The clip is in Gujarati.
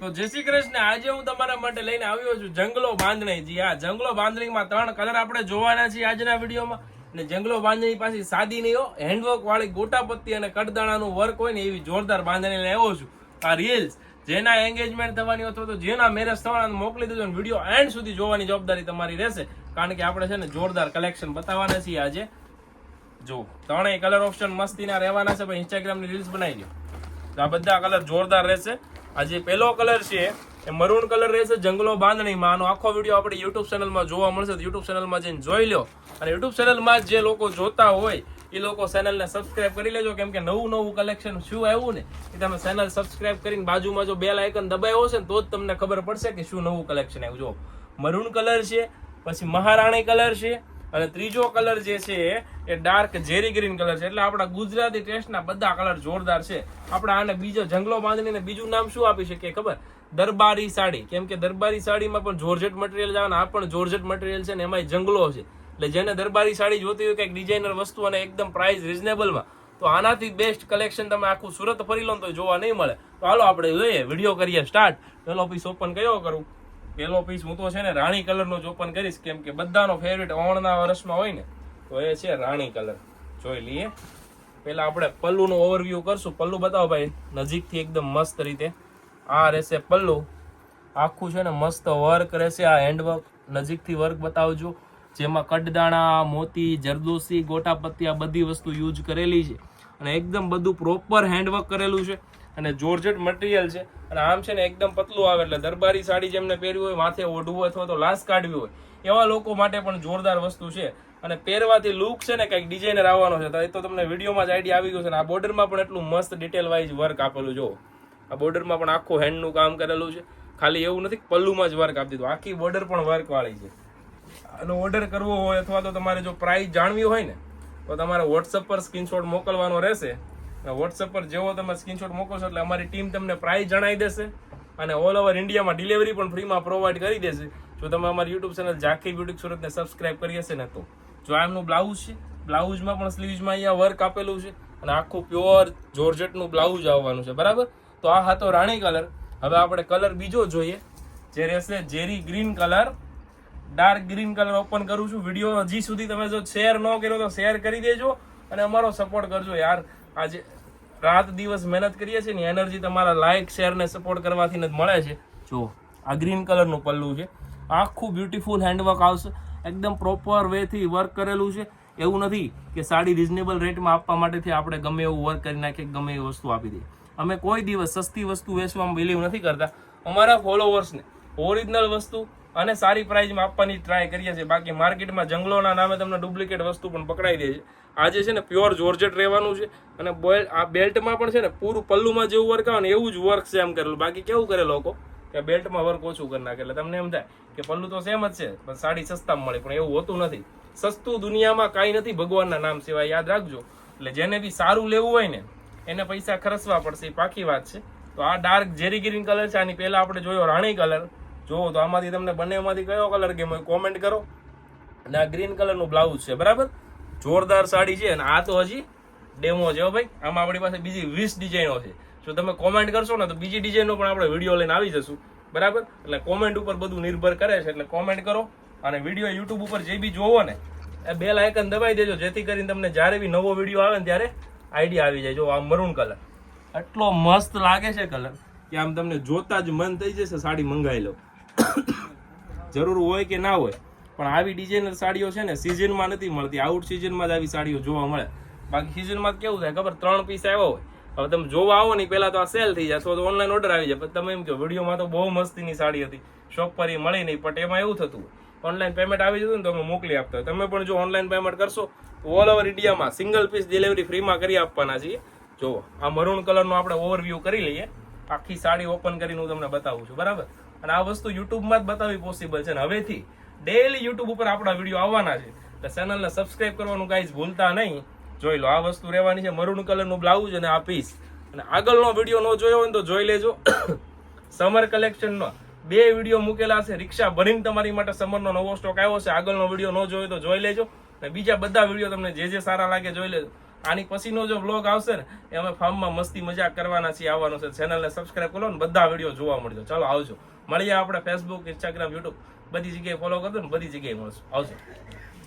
તો જય શ્રી કૃષ્ણ, આજે હું તમારા માટે લઈને આવ્યો છું જંગલો બાંધણી. જી હા, જંગલો બાંધણીમાં ત્રણ કલર આપણે જોવાના છીએ આજના વિડીયોમાં. અને જંગલો બાંધણી પાછી સાદી નહીં હેન્ડવર્ક વાળી ગોટાપત્તી અને કડદાણાનું વર્ક હોય ને એવી જોરદાર બાંધણી લઈને આવ્યો છું. આ રીલ્સ જેના એન્ગેજમેન્ટ થવાની અથવા તો જેના મેરેજ થવાના મોકલી દેજો અને વીડિયો એન્ડ સુધી જોવાની જવાબદારી તમારી રહેશે. કારણ કે આપણે છે ને જોરદાર કલેક્શન બતાવવાના છીએ આજે. જો, ત્રણેય કલર ઓપ્શન મસ્તીના રહેવાના છે ભાઈ ઇન્સ્ટાગ્રામની રીલ્સ બનાવી દો તો આ બધા કલર જોરદાર રહેશે. આ જે પહેલો કલર છે, એ મરૂન કલર રહેશે જંગલો બાંધણીમાં આનો આખો વીડિયો આપણે યુટ્યુબ ચેનલમાં જોવા મળશે. યુટ્યુબ ચેનલમાં જઈને જોઈ લો અને યુટ્યુબ ચેનલમાં જે લોકો જોતા હોય, એ લોકો ચેનલને સબસ્ક્રાઇબ કરી લેજો. કેમ કે નવું નવું કલેક્શન શું આવ્યું ને, એ તમે ચેનલ સબસ્ક્રાઇબ કરીને બાજુમાં જો બેલ આઇકન દબાવ્યો છે ને, તો જ તમને ખબર પડશે કે શું નવું કલેક્શન આવ્યું. જો મરૂન કલર છે, પછી મહારાણી કલર છે અને ત્રીજો કલર જે છે એ ડાર્ક ઝેરી ગ્રીન કલર છે. એટલે આપણા ગુજરાતી ટેસ્ટના બધા કલર જોરદાર છે. આપણે આને બીજો જંગલો બાંધણીને બીજું નામ શું આપી શકીએ ખબર? દરબારી સાડી. કેમ કે દરબારી સાડીમાં પણ જોર્જેટ મટીરિયલ આવે આ પણ જોર્જેટ મટીરિયલ છે ને એમાંય જંગલો છે. એટલે જેને દરબારી સાડી જોતી હોય કંઈક ડિઝાઇનર વસ્તુ અને એકદમ પ્રાઇસ રિઝનેબલમાં તો આનાથી બેસ્ટ કલેક્શન તમે આખું સુરત ફરી લો તો જોવા નહીં મળે. તો હાલો આપણે જોઈએ વીડિયો કરીએ સ્ટાર્ટ પેલો ઓફિસ ઓપન કયો કરું? પેલો પીસ હું તો છે ને રાણી કલરનો જ ઓપન કરીશ, કેમ કે બધાનો ફેવરેટ ઓણના વર્ષમાં હોય ને, તો એ છે રાણી કલર જોઈ લઈએ. પેલા આપણે પલ્લુનું ઓવરવ્યૂ કરશું. પલ્લુ બતાવો ભાઈ, નજીકથી એકદમ મસ્ત રીતે. આ રહેશે પલ્લુ. આખું છે ને મસ્ત વર્ક રહેશે. આ હેન્ડવર્ક નજીકથી વર્ક બતાવજો. જેમાં કડદાણા, મોતી જરદોસી ગોટાપત્તી આ બધી વસ્તુ યુઝ કરેલી છે. અને એકદમ બધું પ્રોપર હેન્ડવર્ક કરેલું છે. અને જોર્જેટ મટીરિયલ છે. અને આમ છે ને એકદમ પતલું આવે એટલે દરબારી સાડી જેમને પહેરવી હોય, માથે ઓઢવું અથવા તો લાશ કાઢવી હોય, એવા લોકો માટે પણ જોરદાર વસ્તુ છે. અને પહેરવાથી લુક છે ને કંઈક ડિઝાઇનર આવવાનો છે. એ તો તમને વિડીયોમાં જ આઈડિયા આવી ગયો છે અને આ બોર્ડરમાં પણ એટલું મસ્ત ડિટેલ વાઇઝ વર્ક આપેલું જો આ બોર્ડરમાં પણ આખું હેન્ડનું કામ કરેલું છે. ખાલી એવું નથી પલ્લુમાં જ વર્ક આપી દીધું. આખી બોર્ડર પણ વર્કવાળી છે. આનો ઓર્ડર કરવો હોય અથવા તો તમારે જો પ્રાઇસ જાણવી હોય ને, તો તમારે વોટ્સઅપ પર સ્ક્રીનશોટ મોકલવાનો રહેશે. વોટ્સઅપ પર જેવો તમે સ્ક્રીનશોટ મોકલશો એટલે અમારી ટીમ તમને પ્રાઇસ જણાવી દેશે અને ઓલ ઓવર ઇન્ડિયામાં ડિલિવરી પણ ફ્રીમાં પ્રોવાઈડ કરી દેશે. જો તમે અમારી યુટ્યુબ ચેનલ ઝાંખી બ્યુટી સુરતને સબસ્ક્રાઇબ કરી હશે ને તો. જો આ એમનું બ્લાઉઝ છે બ્લાઉઝમાં પણ સ્લીવ્સમાં અહીંયા વર્ક આપેલું છે અને આખું પ્યોર જોર્જેટનું બ્લાઉઝ આવવાનું છે, બરાબર? તો આ હતો રાણી કલર હવે આપણે કલર બીજો જોઈએ. જે રહેશે ઝેરી green colour dark green colour open કરું છું. વીડિયો હજી સુધી તમે જો શેર ન કર્યો તો શેર કરી દેજો અને અમારો સપોર્ટ કરજો યાર. આજે રાત દિવસ મહેનત કરીએ છીએ ને એનર્જી તમારા લાઇક શેર ને સપોર્ટ કરવાથી જ મળે છે. જો, આ ગ્રીન કલરનું પલ્લું છે. આખું બ્યુટીફુલ હેન્ડવર્ક આવશે. એકદમ પ્રોપર વેથી વર્ક કરેલું છે. એવું નથી કે સાડી રિઝનેબલ રેટમાં આપવા માટેથી આપણે ગમે એવું વર્ક કરી નાખીએ, ગમે એવી વસ્તુ આપી દઈએ. અમે કોઈ દિવસ સસ્તી વસ્તુ વેચવામાં બિલીવ નથી કરતા. અમારા ફોલોવર્સને ઓરિજિનલ વસ્તુ અને સારી પ્રાઇઝમાં આપવાની ટ્રાય કરીએ છીએ. બાકી માર્કેટમાં જંગલોના નામે તમને ડુપ્લિકેટ વસ્તુ પણ પકડાઈ દે છે. આજે છે ને પ્યોર જોર્જેટ રહેવાનું છે અને બોલ આ બેલ્ટમાં પણ છે ને પૂરું પલ્લુમાં જેવું વર્ક આવે ને એવું જ વર્ક છે એમ કરેલું. બાકી કેવું કરે લોકો? કે બેલ્ટમાં વર્ક ઓછું કરી નાખે. એટલે તમને એમ થાય કે પલ્લું તો સેમ જ છે, પણ સાડી સસ્તામાં મળે. પણ એવું હોતું નથી. સસ્તું દુનિયામાં કાંઈ નથી ભગવાનના નામ સિવાય. યાદ રાખજો. એટલે જેને બી સારું લેવું હોય ને, એને પૈસા ખર્ચવા પડશે. એ પાકી વાત છે. તો આ ડાર્ક જેરી ગ્રીન કલર છે. આની પહેલા આપણે જોયો રાણી કલર જોવો તો આમાંથી તમને બંનેમાંથી કયો કલર ગમે કોમેન્ટ કરો. અને આ ગ્રીન કલરનું બ્લાઉઝ છે, બરાબર? જોરદાર સાડી છે અને આ તો હજી ડેમો છે ભાઈ. આમાં આપણી પાસે બીજી વીસ ડિઝાઇનો છે. જો તમે કોમેન્ટ કરશો ને, તો બીજી ડિઝાઇનનો પણ આપણે વીડિયો લઈને આવી જશું. બરાબર? એટલે કોમેન્ટ ઉપર બધું નિર્ભર કરે છે, એટલે કોમેન્ટ કરો. અને વીડિયો યુટ્યુબ ઉપર જે બી જોવો ને, એ બેલ આઇકન દબાઈ દેજો, જેથી કરીને તમને જ્યારે બી નવો વીડિયો આવે ને, ત્યારે આઈડિયા આવી જાય. જો, આ મરૂન કલર એટલો મસ્ત લાગે છે કલર કે આમ તમને જોતા જ મન થઈ જશે, સાડી મંગાવી લો. જરૂર હોય કે ના હોય, પણ આવી ડિઝાઇનર સાડીઓ છે ને સિઝનમાં નથી મળતી. આઉટ સિઝનમાં જ આવી સાડીઓ જોવા મળે. બાકી સિઝનમાં કેવું થાય, ખબર? ત્રણ પીસ આવ્યા હોય. હવે તમે જોવા આવો ને પહેલાં તો આ સેલ થઈ અથવા તો ઓનલાઈન ઓર્ડર આવી જાય. તમે એમ કહો, વિડીયોમાં તો બહુ મસ્તીની સાડી હતી. શોપ પર એ મળી નહીં, પણ એમાં એવું થતું ઓનલાઈન પેમેન્ટ આવી જતું ને તમે મોકલી આપતા તમે પણ જો ઓનલાઈન પેમેન્ટ કરશો, તો ઓલ ઓવર ઇન્ડિયામાં સિંગલ પીસ ડિલિવરી ફ્રીમાં કરી આપવાના છીએ. જો આ મરૂન કલરનો આપણે ઓવરવ્યૂ કરી લઈએ. આખી સાડી ઓપન કરીને હું તમને બતાવું છું. બરાબર? અને આ વસ્તુ યુટ્યુબમાં જ બતાવવી પોસિબલ છે. અને હવેથી ડેલી યુટ્યુબ ઉપર આપણા વીડિયો આવવાના છે. એટલે ચેનલને સબસ્ક્રાઇબ કરવાનું કાંઈ ભૂલતા નહીં. જોઈ લો, આ વસ્તુ રહેવાની છે મરૂન કલરનું બ્લાઉઝ અને આ પીસ અને આગળનો વીડિયો ન જોયો હોય તો જોઈ લેજો. સમર કલેક્શનનો બે વીડિયો મૂકેલા છે. રિક્ષા ભરીને તમારી માટે સમરનો નવો સ્ટોક આવ્યો છે. આગળનો વીડિયો ન જોયો તો જોઈ લેજો. અને બીજા બધા વીડિયો તમને જે જે સારા લાગે જોઈ લેજો. આની પછીનો જો વ્લોગ આવશે ને, એ અમે ફાર્મમાં મસ્તી મજાક કરવાના છીએ, આવવાનો છે. ચેનલને સબસ્ક્રાઈબ કરો ને બધા વીડિયો જોવા મળજો. ચાલો, આવજો. મળીએ આપણે ફેસબુક ઇન્સ્ટાગ્રામ યુટ્યુબ બધી જગ્યાએ ફોલો કરજો ને, બધી જગ્યાએ મળશું. આવજો.